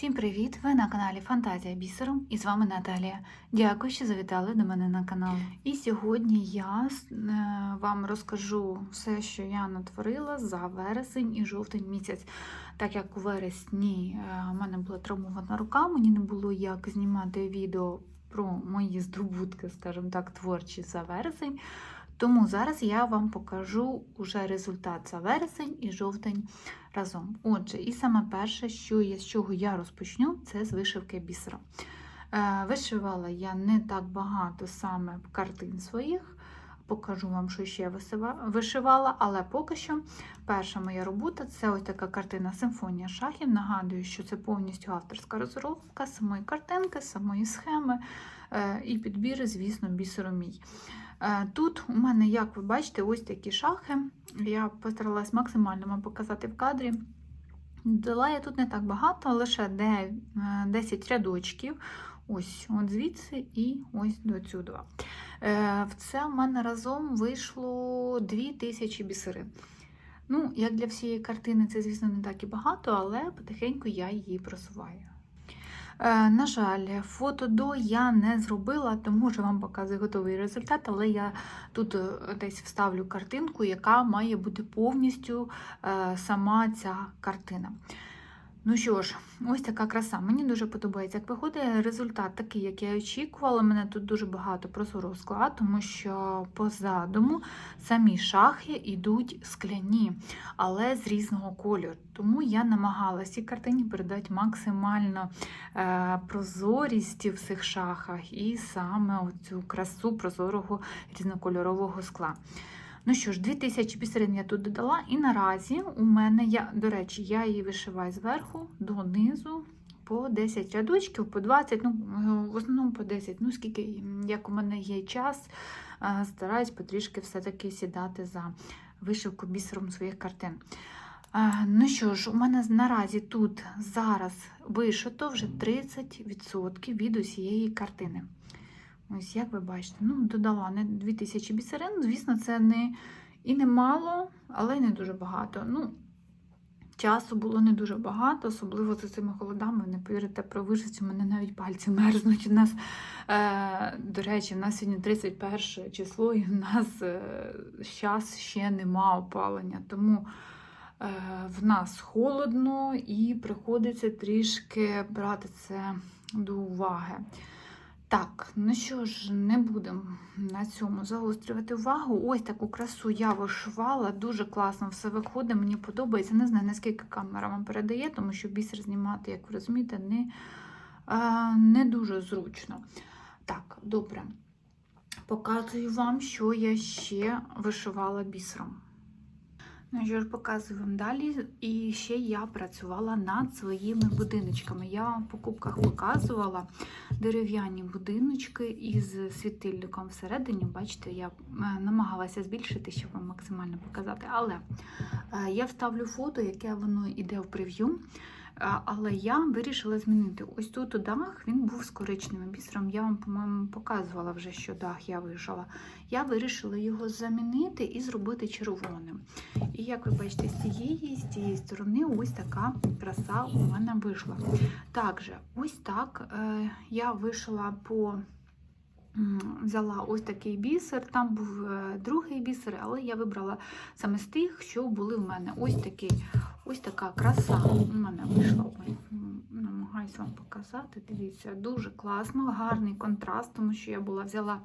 Всім привіт! Ви на каналі Фантазія Бісером і з вами Наталія. Дякую, що завітали до мене на канал. І сьогодні я е, вам розкажу все, що я натворила за вересень і жовтень місяць. Так як у вересні е, у мене була травмована рука, мені не було як знімати відео про мої здобутки, скажімо так, творчі за вересень. Тому зараз я вам покажу уже результат за вересень і жовтень разом. Отже, і саме перше, що я, з чого я розпочну, це з вишивки бісера. Е, вишивала я не так багато саме картин своїх. Покажу вам, що ще вишивала, але поки що перша моя робота це ось така картина Симфонія шахів. Нагадую, що це повністю авторська розробка самої картинки, самої схеми е, і підбір, звісно, бісером мій. Тут у мене, як ви бачите, ось такі шахи. Я постаралась максимально вам показати в кадрі. Дала я тут не так багато, лише е, 10 рядочків. Ось от звідси і ось до сюди. Е, В це в мене разом вийшло 2000 бісерин. Ну, як для всієї картини, це, звісно, не так і багато, але потихеньку я її просуваю. Е, На жаль, фото до я не зробила, тому що вам показую готовий результат, але я тут е, десь вставлю картинку, яка має бути повністю е, сама ця картина. Ну що ж, ось така краса. Мені дуже подобається, як виходить результат такий, як я очікувала. Мене тут дуже багато прозорого скла, тому що по задуму самі шахи йдуть скляні, але з різного кольору. Тому я намагалася цій картині передати максимально е, прозорість в цих шахах і саме цю красу прозорого різнокольорового скла. Ну що ж, 2000 бісерин я тут додала, і наразі у мене, я, до речі, я її вишиваю зверху донизу по 10 рядочків, по 20, ну, в основному по 10. Ну, скільки, як у мене є час, е, стараюсь потрішки все-таки сідати за вишивку бісером своїх картин. Е, Ну що ж, у мене наразі тут зараз вишито вже 30% від усієї картини. Ось, як ви бачите, ну, додала не 2000 бісерин. Звісно, це не і не мало, але не дуже багато. Ну, часу було не дуже багато, особливо за цими холодами. Не повірите, про вишицю, у мене навіть пальці мерзнуть. У нас, е, до речі, у нас сьогодні 31 число, і в нас е, час ще нема опалення. Тому е, в нас холодно і приходиться трішки брати це до уваги. Так, ну що ж, не будемо на цьому загострювати увагу. Ось таку красу я вишивала, дуже класно все виходить, мені подобається. Не знаю, наскільки камера вам передає, тому що бісер знімати, як ви розумієте, не, а, не дуже зручно. Так, добре. Показую вам, що я ще вишивала бісером. Ж, показую вам далі. І ще я працювала над своїми будиночками. Я в покупках показувала дерев'яні будиночки із світильником всередині. Бачите, я е, намагалася збільшити, щоб вам максимально показати. Але е, я вставлю фото, яке воно йде в прев'ю. Але я вирішила змінити. Ось тут дах він був з коричневим бісером. Я вам, по-моєму, показувала вже, що дах я вишила. Я вирішила його замінити і зробити червоним. І як ви бачите, з цієї з цієї сторони ось така краса у мене вийшла. Також, ось так е, я вишила по. Взяла ось такий бісер, там був е, другий бісер, але я вибрала саме з тих, що були в мене. Ось такий, ось така краса у мене вийшла. Намагаюсь вам показати. Дивіться, дуже класно, гарний контраст, тому що я була взяла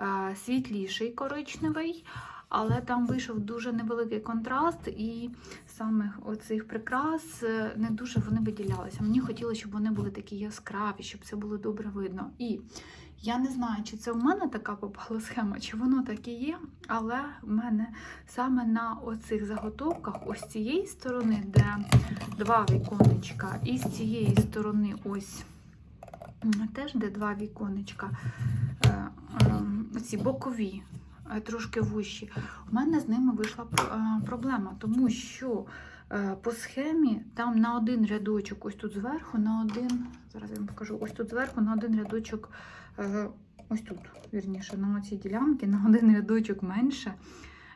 е, світліший коричневий, але там вийшов дуже невеликий контраст, і саме оцих прикрас е, не дуже вони виділялися. Мені хотілося, щоб вони були такі яскраві, щоб це було добре видно. І я не знаю, чи це в мене така попала схема, чи воно так і є, але в мене саме на оцих заготовках, ось цієї сторони, де два віконечка, і з цієї сторони ось теж де два віконечка, е, е, ці бокові, е, трошки вущі. У мене з ними вийшла проблема, тому що по схемі там на один рядочок, ось тут зверху, на один, зараз я вам покажу, ось тут зверху на один рядочок, е, ось тут, вірніше, на цій ділянці, на один рядочок менше.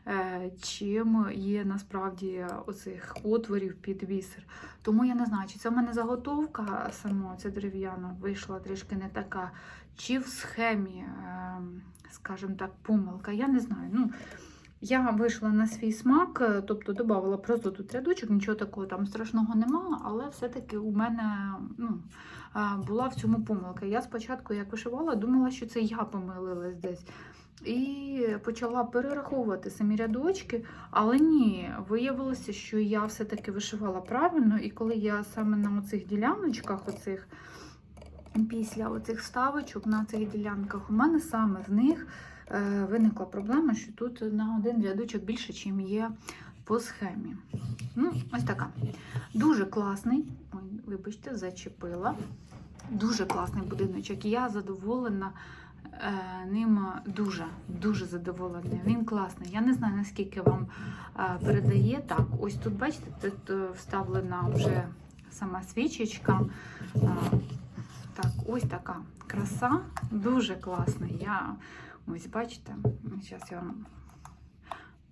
е, чим є насправді оцих отворів під бісер. Тому я не знаю, чи це в мене заготовка сама, ця дерев'яна, вийшла трішки не така, чи в схемі, е, скажімо так, помилка. Я не знаю. Ну, я вийшла на свій смак, е, тобто додавала просто тут рядочок, нічого такого там страшного немає, але все-таки у мене ну, е, була в цьому помилка. Я спочатку, як вишивала, думала, що це я помилилась десь. І почала перераховувати самі рядочки, але ні, виявилося, що я все-таки вишивала правильно, і коли я саме на оцих діляночках, оцих, після оцих вставочок на цих ділянках, у мене саме з них виникла проблема, що тут на один рядочок більше, ніж є по схемі. Ну, ось така. Дуже класний. Ой, вибачте, зачепила. Дуже класний будиночок. Я задоволена е, ним дуже, дуже задоволена. Він класний. Я не знаю, наскільки вам е, передає. Так, ось тут, бачите, тут е, вставлена вже сама свічечка. Е, так, ось така краса, дуже класна. Я ось бачите, зараз я вам.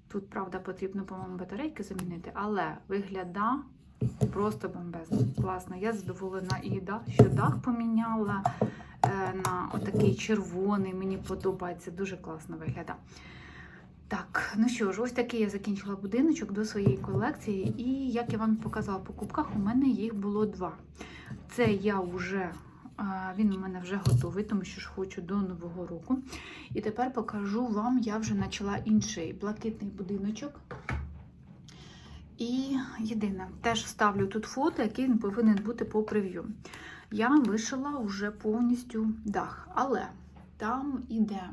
Тут, правда, потрібно, по-моєму, батарейки замінити, але вигляда просто бомбезно. Класно. Я задоволена і дах, що дах поміняла е, на отакий червоний. Мені подобається, дуже класно виглядає. Так, ну що ж, ось такий я закінчила будиночок до своєї колекції. І як я вам показала по кубках, у мене їх було два. Це я вже. Він у мене вже готовий, тому що ж хочу до Нового року. І тепер покажу вам, я вже почала інший блакитний будиночок. І єдине, теж ставлю тут фото, який він повинен бути по прев'ю. Я вишила вже повністю дах, але там іде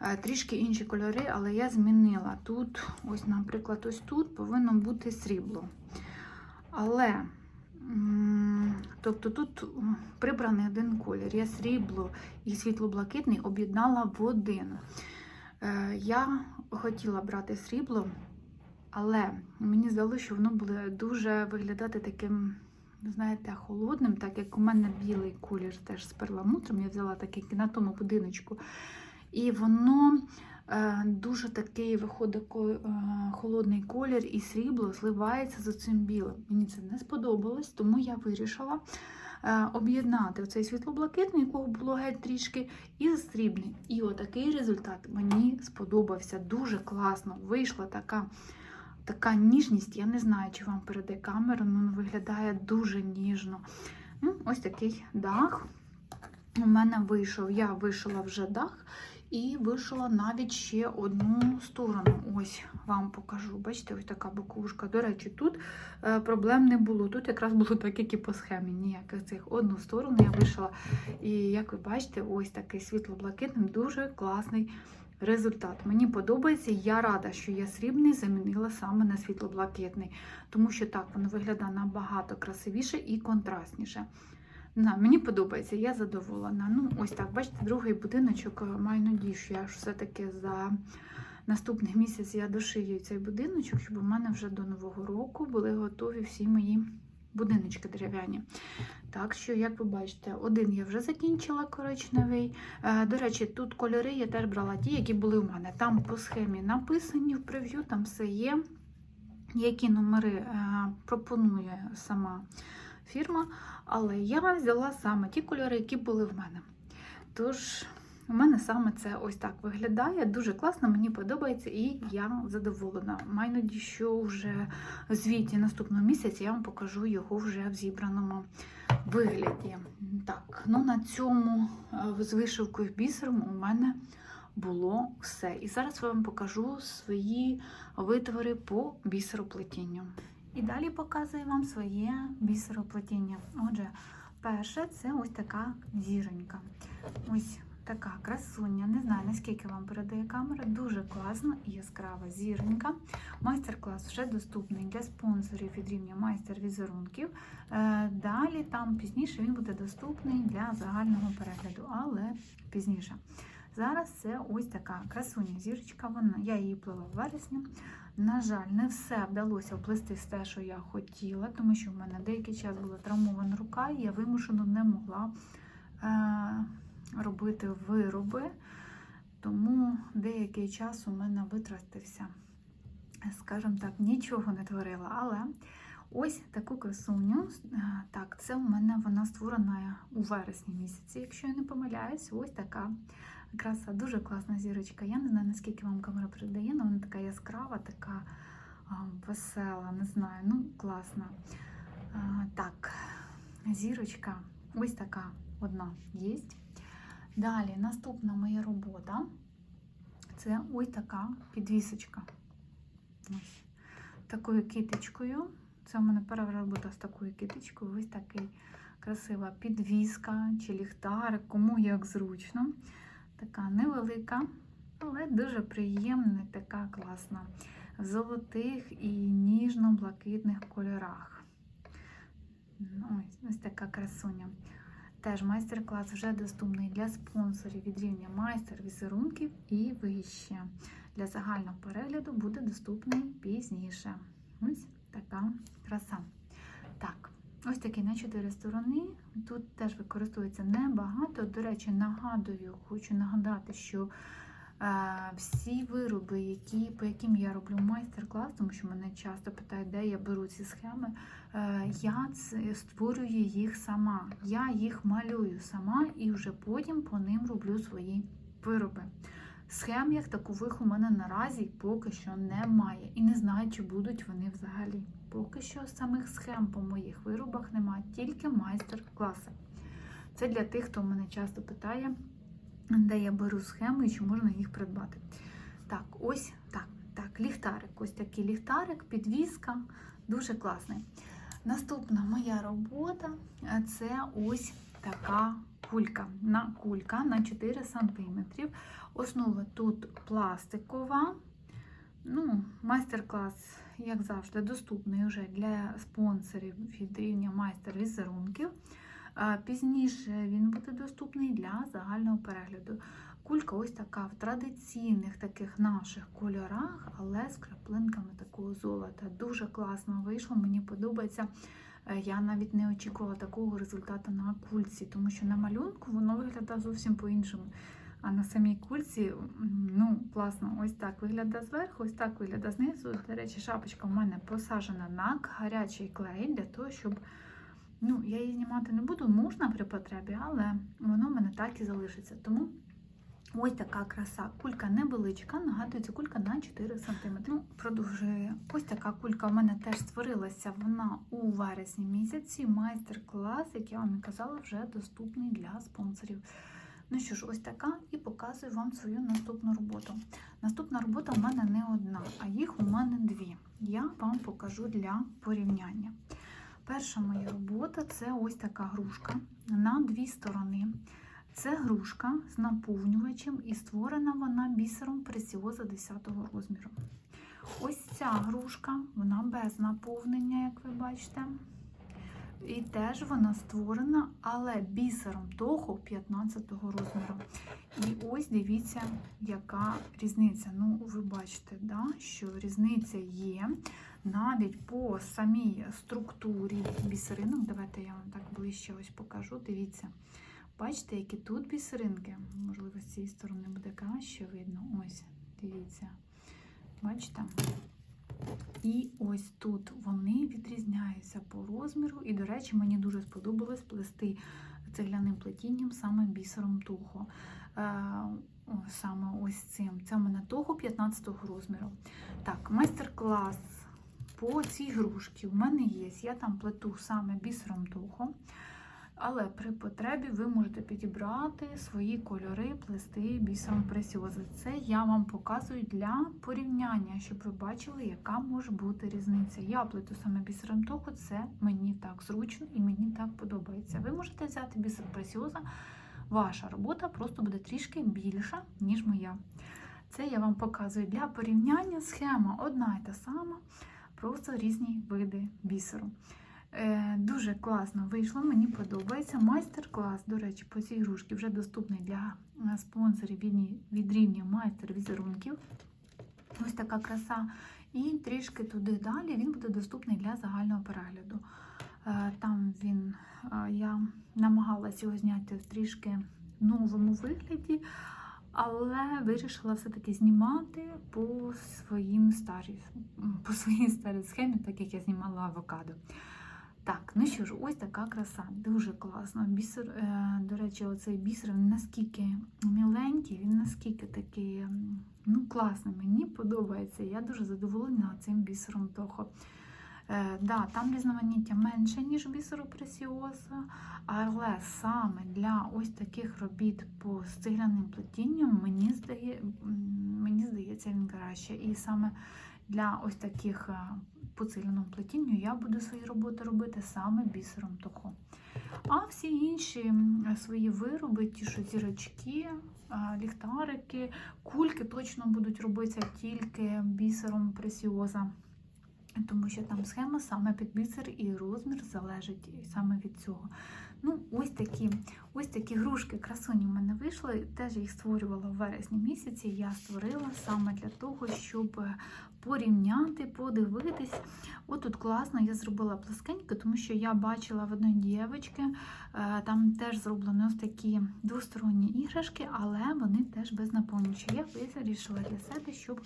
е, трішки інші кольори, але я змінила. Тут, ось, наприклад, ось тут повинно бути срібло. Але, тобто тут прибраний один колір. Я срібло і світло-блакитний об'єднала в один. Е, Я хотіла брати срібло, але мені здалося, що воно буде дуже виглядати таким, знаєте, холодним, так як у мене білий колір теж з перламутром. Я взяла такий на тому будиночку. І воно дуже такий виходить е, холодний колір, і срібло зливається з цим білим. Мені це не сподобалось, тому я вирішила е, об'єднати цей світло-блакитний, якого було геть трішки, і срібний. І отакий результат мені сподобався. Дуже класно. Вийшла така. Така ніжність, я не знаю, чи вам передає камера, але виглядає дуже ніжно. Ну, ось такий дах у мене вийшов. Я вишила вже дах і вишила навіть ще одну сторону. Ось вам покажу. Бачите, ось така боковушка. До речі, тут е, проблем не було. Тут якраз було так, як і по схемі. Ніяких цих одну сторону я вишила. І як ви бачите, ось такий світло-блакитний, дуже класний. Результат мені подобається. Я рада, що я срібний замінила саме на світло-блакитний, тому що так воно виглядає набагато красивіше і контрастніше. Не мені подобається, я задоволена. Ну, ось так, бачите, другий будиночок. е, Маю надію, що я ж все-таки за наступний місяць я дошию цей будиночок, щоб у мене вже до Нового року були готові всі мої будиночки дерев'яні. Так що, як ви бачите, один я вже закінчила коричневий. Е, До речі, тут кольори я теж брала ті, які були у мене. Там по схемі написані в прев'ю, там все є. Які номери е, пропонує сама фірма, але я взяла саме ті кольори, які були в мене. Тож, у мене саме це ось так виглядає. Дуже класно, мені подобається і я задоволена. Маю надію, що вже в звіті наступного місяця я вам покажу його вже в зібраному вигляді. Так, ну на цьому е, з вишивкою бісером у мене було все. І зараз я вам покажу свої витвори по бісероплетінню. І далі показую вам своє бісероплетіння. Отже, перше це ось така зіронька. Ось така красуня. Не знаю, наскільки вам передає камера. Дуже класна і яскрава зіронька. Майстер-клас вже доступний для спонсорів від рівня майстер візерунків. Е, Далі там пізніше він буде доступний для загального перегляду, але пізніше. Зараз це ось така красуня зірочка. Вона я її плела в вересні. На жаль, не все вдалося вплести з те, що я хотіла, тому що в мене деякий час була травмована рука, і я вимушено не могла е, робити вироби. Тому деякий час у мене витратився. Скажімо так, нічого не творила. Але ось таку красуню. е, Так, це у мене вона створена у вересні місяці, якщо я не помиляюсь. Ось така краса, дуже класна зірочка. Я не знаю, наскільки вам камера передає, але вона така яскрава, така весела, не знаю, ну класна. Так, зірочка, ось така одна є. Далі, наступна моя робота це ось така підвісочка. Ось. Такою китичкою. Це в мене перша робота з такою китичкою. Ось такий красива підвіска чи ліхтарик, кому як зручно. Така невелика, але дуже приємна, така класна. В золотих і ніжно-блакитних кольорах. Ось, ось така красуня. Теж майстер-клас вже доступний для спонсорів від рівня майстер візерунків і вище. Для загального перегляду буде доступний пізніше. Ось така краса. Так, ось такий на чотири сторони. Тут теж використовується небагато. До речі, нагадую, хочу нагадати, що е, всі вироби, які, по яким я роблю майстер-клас, тому що мене часто питають, де я беру ці схеми. Е, я створюю їх сама. Я їх малюю сама і вже потім по ним роблю свої вироби. Схем як такових у мене наразі поки що немає. І не знаю, чи будуть вони взагалі. Поки що самих схем по моїх виробах немає, тільки майстер-класи. Це для тих, хто мене часто питає, де я беру схеми і чи можна їх придбати. Так, ось так, так, ліхтарик. Ось такий ліхтарик, підвіска, дуже класний. Наступна моя робота це ось така кулька. На кулька на 4 см. Основа тут пластикова. Ну, майстер-клас, як завжди, доступний вже для спонсорів від рівня майстер візерунків. Пізніше він буде доступний для загального перегляду. Кулька ось така в традиційних таких наших кольорах, але з краплинками такого золота. Дуже класно вийшло, мені подобається. Е, Я навіть не очікувала такого результату на кульці, тому що на малюнку воно виглядає зовсім по-іншому. А на самій кульці, ну, класно, ось так виглядає зверху, ось так виглядає знизу. До речі, шапочка в мене посаджена на гарячий клей для того, щоб ну, я її знімати не буду, можна при потребі, але воно в мене так і залишиться. Тому ось така краса. Кулька невеличка, нагадую, це кулька на 4 см. Ну, продовжую. Ось така кулька в мене теж створилася. Вона у вересні місяці. Майстер-клас, як я вам і казала, вже доступний для спонсорів. Ну що ж, ось така, і показую вам свою наступну роботу. Наступна робота в мене не одна, а їх у мене дві. Я вам покажу для порівняння. Перша моя робота це ось така грушка на дві сторони. Це грушка з наповнювачем, і створена вона бісером пресіоза 10 розміру. Ось ця грушка, вона без наповнення, як ви бачите. І теж вона створена, але бісером того 15 розміру. І ось дивіться, яка різниця. Ну, ви бачите, да, що різниця є навіть по самій структурі бісеринок. Давайте я вам так ближче ось покажу. Дивіться. Бачите, які тут бісеринки? Можливо, з цієї сторони буде краще видно. Ось, дивіться. Бачите? І ось тут вони відрізняються по розміру. І, до речі, мені дуже сподобалось плести цегляним плетінням саме бісером того. Е, Саме ось цим. Це в мене того 15 розміру. Так, майстер-клас по цій грушці в мене є. Я там плету саме бісером того. Але при потребі ви можете підібрати свої кольори, плести бісером пресіози. Це я вам показую для порівняння, щоб ви бачили, яка може бути різниця. Я плету саме бісером того, це мені так зручно і мені так подобається. Ви можете взяти бісер пресіоза, ваша робота просто буде трішки більша, ніж моя. Це я вам показую для порівняння. Схема одна і та сама, просто різні види бісеру. Е, Дуже класно вийшло, мені подобається. Майстер-клас, до речі, по цій грушці вже доступний для е, спонсорів від, рівня майстер візерунків. Ось така краса. І трішки туди далі він буде доступний для загального перегляду. Е, Там він, я намагалася його зняти в трішки новому вигляді, але вирішила все-таки знімати по своїм старій, по своїй старій схемі, так як я знімала авокадо. Так, ну що ж, ось така краса, дуже класно. Бісер, е, до речі, оцей бісер він наскільки міленький, він наскільки такий ну, класний. Мені подобається. Я дуже задоволена цим бісером Тохо. Е, да, там різноманіття менше, ніж бісеру пресіоза, але саме для ось таких робіт по стигляним плетінням мені, здає, мені здається, він краще. І саме для ось таких е, по цильному плетінню я буду свої роботи робити саме бісером Тохо. А всі інші свої вироби, ті, що зірочки, е, ліхтарики, кульки точно будуть робитися тільки бісером пресіоза. Тому що там схема саме під бісер і розмір залежить саме від цього. Ну, ось такі ось такі грушки красуні в мене вийшли. Теж їх створювала в вересні місяці. Я створила саме для того, щоб порівняти, подивитись. От тут класно, я зробила пласкенько, тому що я бачила в одної дівчинки, е, там теж зроблені ось такі двосторонні іграшки, але вони теж без наповнювача. Я вирішила для себе, щоб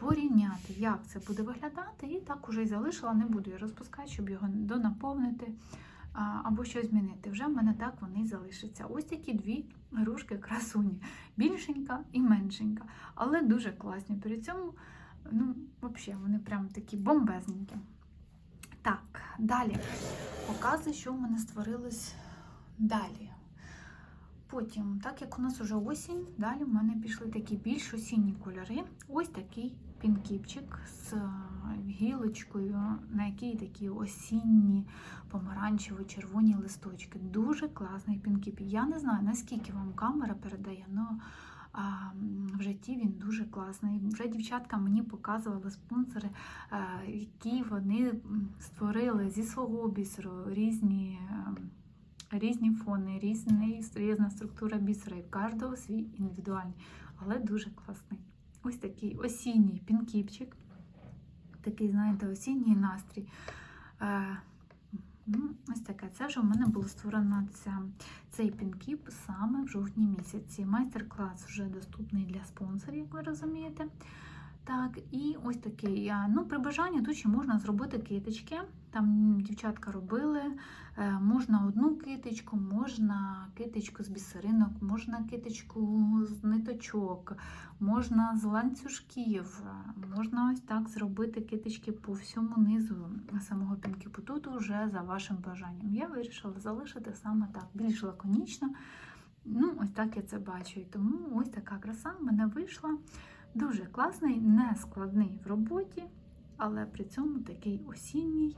порівняти, як це буде виглядати, і так уже й залишила, не буду я розпускати, щоб його донаповнити або щось змінити. Вже в мене так вони залишаться. Ось такі дві грушки красуні, більшенька і меншенька, але дуже класні. При цьому, ну, взагалі, вони прям такі бомбезненькі. Так, далі показую, що в мене створилось далі. Потім, так як у нас вже осінь, далі в мене пішли такі більш осінні кольори. Ось такий пінкіпчик з гілочкою, на якій такі осінні помаранчево червоні листочки. Дуже класний пінкіп. Я не знаю, наскільки вам камера передає, але в житті він дуже класний. Вже дівчатка мені показували спонсори, е, які вони створили зі свого бісеру різні. е, різні фони, різний, різна структура бісера, і в кожного свій індивідуальний, але дуже класний. Ось такий осінній пінкіпчик, такий, знаєте, осінній настрій. Е, ну, Ось таке. Це вже у мене було створено ця, цей пінкіп саме в жовтні місяці. Майстер-клас вже доступний для спонсорів, як ви розумієте. Так, і ось такий. Ну, при бажанні тут можна зробити китички. Там дівчатка робили. Е, Можна одну китичку, можна китичку з бісеринок, можна китичку з ниточок, можна з ланцюжків, можна ось так зробити китички по всьому низу самого пінкіпу. Тут уже за вашим бажанням. Я вирішила залишити саме так, більш лаконічно. Ну, ось так я це бачу. І тому ось така краса в мене вийшла. Дуже класний, не складний в роботі, але при цьому такий осінній,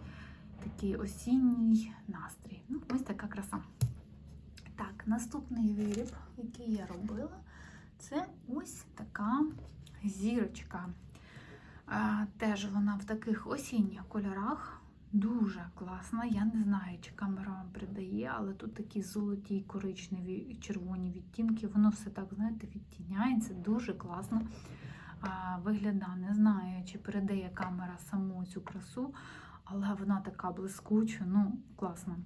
такий осінній настрій. Ну, ось така краса. Так, наступний виріб, який я робила, це ось така зірочка. Теж вона в таких осінніх кольорах. Дуже класна. Я не знаю, чи камера вам передає, але тут такі золоті, коричневі червоні відтінки. Воно все так, знаєте, відтіняється. Дуже класно виглядає. Не знаю, чи передає камера саму цю красу, але вона така блискуча, ну, класно.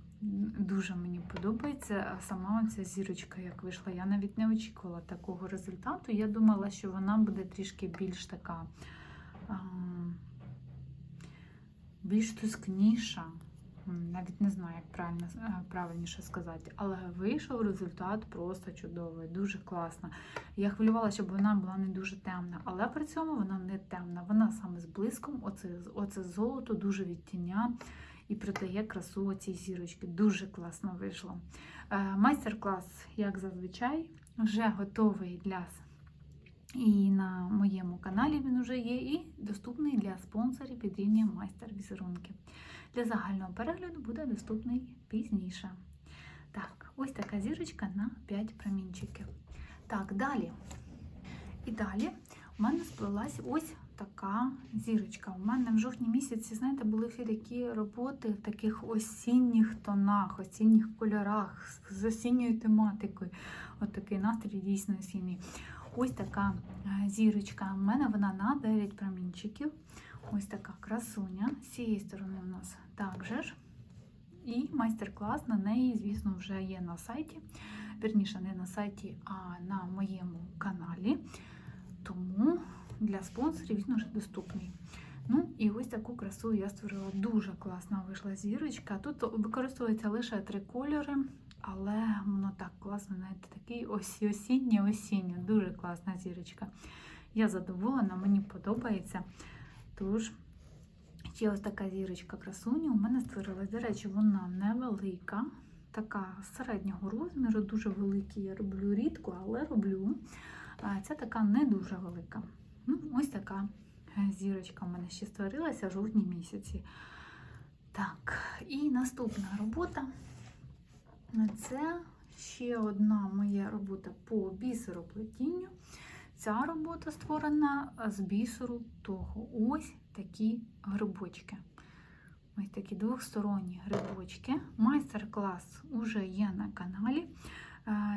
Дуже мені подобається. Сама ця зірочка, як вийшла, я навіть не очікувала такого результату. Я думала, що вона буде трішки більш така. більш тускніша. Навіть не знаю, як правильно, е, правильніше сказати, але вийшов результат просто чудовий, дуже класно. Я хвилювала, щоб вона була не дуже темна, але при цьому вона не темна. Вона саме з блиском, оце, оце золото дуже відтіня і придає красу цій зірочки. Дуже класно вийшло. Е, Майстер-клас, як зазвичай, вже готовий для і на моєму каналі він вже є, і доступний для спонсорів під рівнем майстер візерунки. Для загального перегляду буде доступний пізніше. Так, ось така зірочка на 5 промінчиків. Так, далі. І далі у мене сплелась ось така зірочка. У мене в жовтні місяці, знаєте, були такі роботи в таких осінніх тонах, осінніх кольорах, з- з осінньою тематикою. От такий настрій дійсно осінній. Ось така е, зірочка. У мене вона на 9 промінчиків. Ось така красуня. З цієї сторони у нас також. І майстер-клас на неї, звісно, вже є на сайті. вірніше, не на сайті, а на моєму каналі. Тому для спонсорів він вже доступний. Ну і ось таку красу я створила. Дуже класна вийшла зірочка. Тут використовується лише три кольори, але воно так класно, знаєте, такий ось осіннє дуже класна зірочка. Я задоволена, мені подобається. Тож, ще ось така зірочка красуня у мене створилась. До речі, вона невелика, така середнього розміру, дуже великий. Я роблю рідко, але роблю. А Ця така не дуже велика. Ну, ось така зірочка в мене ще створилася в жовтні місяці. Так, і наступна робота це ще одна моя робота по бісероплетінню. Ця робота створена з бісеру того. Ось такі грибочки. Ось такі двохсторонні грибочки. Майстер-клас уже є на каналі.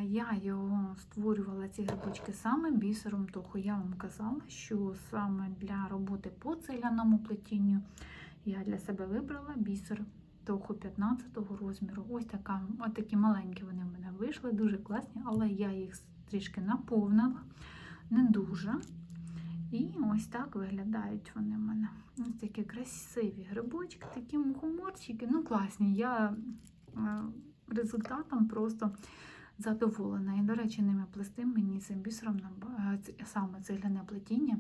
Я його створювала ці грибочки саме бісером того. Я вам казала, що саме для роботи по цегляному плетінню я для себе вибрала бісер того 15-го розміру. Ось така, ось такі маленькі вони в мене вийшли, дуже класні, але я їх трішки наповнила, не дуже. І ось так виглядають вони в мене. Ось такі красиві грибочки, такі мухоморчики. Ну, класні. Я е, результатом просто задоволена. І, до речі, ними плести мені цим бісером е, саме цегляне плетіння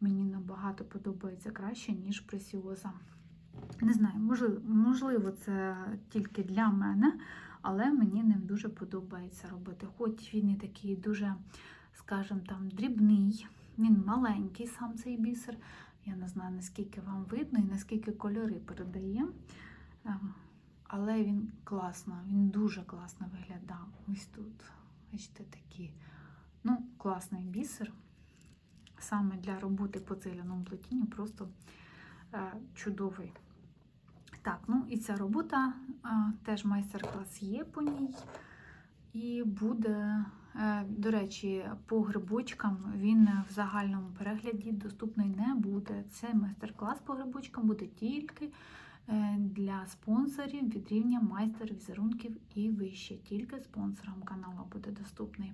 мені набагато подобається краще, ніж пресіоза. Не знаю, можливо, це тільки для мене, але мені ним дуже подобається робити. Хоч він і такий дуже, скажімо, там дрібний, він маленький сам цей бісер. Я не знаю, наскільки вам видно і наскільки кольори передає. Ем, Але він класно, він дуже класно виглядав. Ось тут. Бачите, такі. Ну, класний бісер. Саме для роботи по цегляному плетінню просто е, чудовий. Так, ну і ця робота, е, теж майстер-клас є по ній. І буде, до речі, по грибочкам він в загальному перегляді доступний не буде. Цей майстер-клас по грибочкам буде тільки е, для спонсорів від рівня майстер візерунків і вище. Тільки спонсорам каналу буде доступний.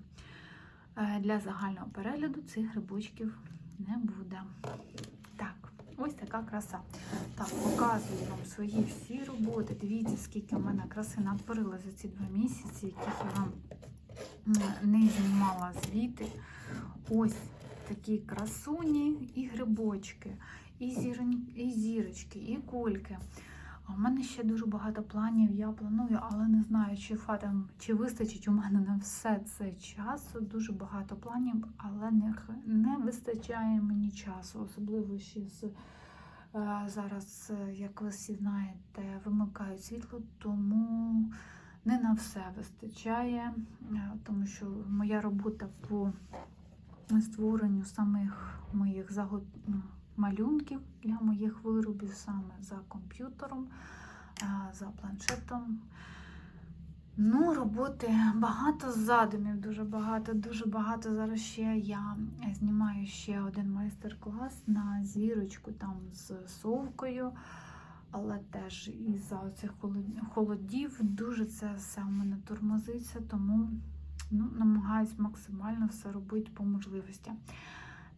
Е, Для загального перегляду цих грибочків не буде. Так, ось така краса. Так, показую вам свої всі роботи. Дивіться, скільки в мене краси натворила за ці два місяці, яких я вам не знімала звіти. Ось такі красуні і грибочки, і, зірень, і зірочки, і кульки. В мене ще дуже багато планів, я планую, але не знаю, чи фатам, чи вистачить у мене на все це часу. Дуже багато планів, але не, не вистачає мені часу, особливо ще з е, зараз, е, як ви всі знаєте, вимикають світло, тому не на все вистачає, е, тому що моя робота по створенню самих моїх ну, малюнків для моїх виробів саме за комп'ютером, е, за планшетом. Ну, роботи багато задумів, дуже багато, дуже багато. Зараз ще я знімаю ще один майстер-клас на зірочку там з совкою, але теж із-за цих холодів дуже це все в мене тормозиться, тому ну, намагаюсь максимально все робити по можливості.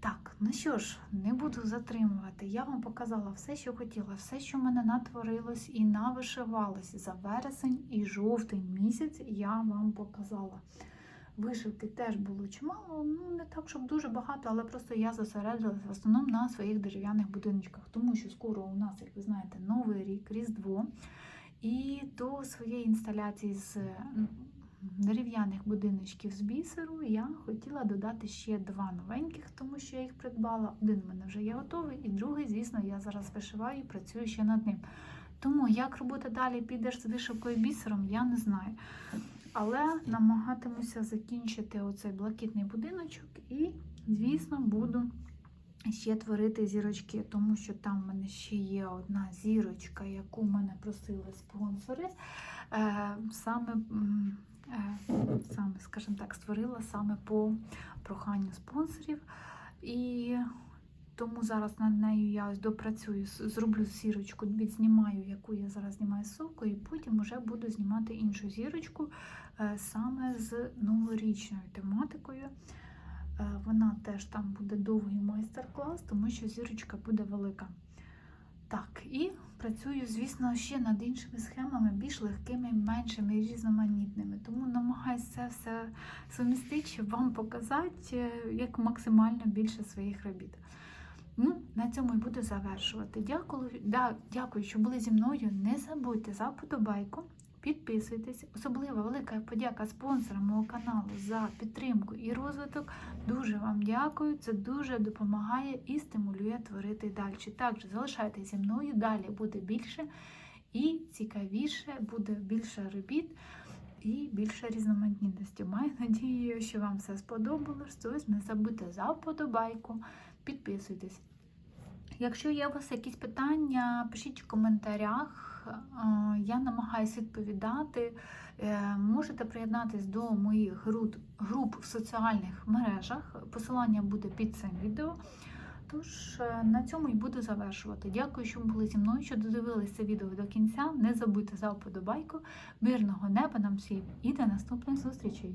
Так, ну що ж, не буду затримувати. Я вам показала все, що хотіла, все, що в мене натворилось і навишивалось за вересень і жовтень місяць, я вам показала. Вишивки теж було чимало, ну не так, щоб дуже багато, але просто я зосередилась в основному на своїх дерев'яних будиночках, тому що скоро у нас, як ви знаєте, Новий рік, Різдво. І до своєї інсталяції з дерев'яних будиночків з бісеру я хотіла додати ще два новеньких, тому що я їх придбала. Один в мене вже є готовий, і другий, звісно, я зараз вишиваю і працюю ще над ним. Тому як робити далі підеш з вишивкою бісером, я не знаю. Але намагатимуся закінчити оцей блакитний будиночок і, звісно, буду ще творити зірочки, тому що там в мене ще є одна зірочка, яку мене просили спонсори. Е, саме, е, саме, скажімо так, створила саме по проханню спонсорів. І тому зараз над нею я ось допрацюю, зроблю зірочку, відзнімаю, яку я зараз знімаю з соку, і потім вже буду знімати іншу зірочку саме з новорічною тематикою. Е, Вона теж там буде довгий майстер-клас, тому що зірочка буде велика. Так, і працюю, звісно, ще над іншими схемами, більш легкими, меншими і різноманітними. Тому намагаюся все сумістити, щоб вам показати е, як максимально більше своїх робіт. Ну, на цьому і буду завершувати. Дякую, да, дякую, що були зі мною. Не забудьте за подобайку, підписуйтесь. Особливо велика подяка спонсорам мого каналу за підтримку і розвиток. Дуже вам дякую. Це дуже допомагає і стимулює творити далі. Також залишайтеся зі мною, далі буде більше і цікавіше, буде більше робіт і більше різноманітності. Маю надію, що вам все сподобалось. Ось не забудьте за вподобайку, підписуйтесь. Якщо є у вас якісь питання, пишіть в коментарях. Е, Я намагаюся відповідати. Е, Можете приєднатись до моїх груп, в соціальних мережах. Посилання буде під цим відео. Тож е, на цьому і буду завершувати. Дякую, що ви були зі мною, що додивилися відео до кінця. Не забудьте за вподобайку. Мирного неба нам всім і до наступних зустрічей!